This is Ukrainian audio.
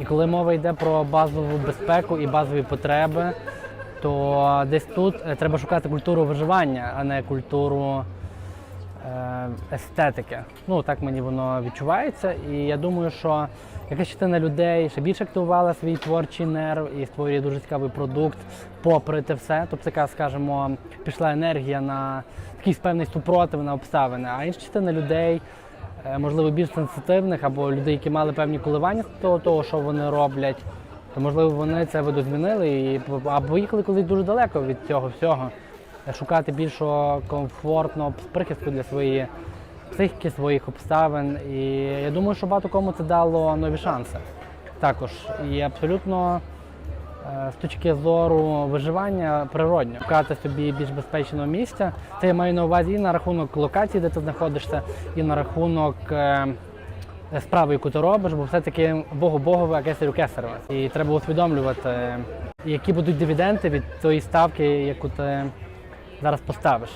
І коли мова йде про базову безпеку і базові потреби, то десь тут е, треба шукати культуру виживання, а не культуру е, естетики. Ну так мені воно відчувається. І я думаю, що якась частина людей ще більше активувала свій творчий нерв і створює дуже цікавий продукт, попри те все. Тобто, така, скажімо, пішла енергія на якийсь певний супротив на обставини. А інша частина людей, можливо, більш сенситивних або людей, які мали певні коливання з того, того, що вони роблять. То можливо вони це видозмінили і або поїхали колись дуже далеко від цього всього шукати більшого комфортного прихистку для своєї психіки, своїх обставин. І я думаю, що багато кому це дало нові шанси. Також і абсолютно е, з точки зору виживання природньо шукати собі більш безпечного місця. Це я маю на увазі і на рахунок локації, де ти знаходишся, і на рахунок. Справу, Справи, яку ти робиш, бо все-таки Богу Богове, а кесарю кесареве. І треба усвідомлювати, які будуть дивіденди від тої ставки, яку ти зараз поставиш.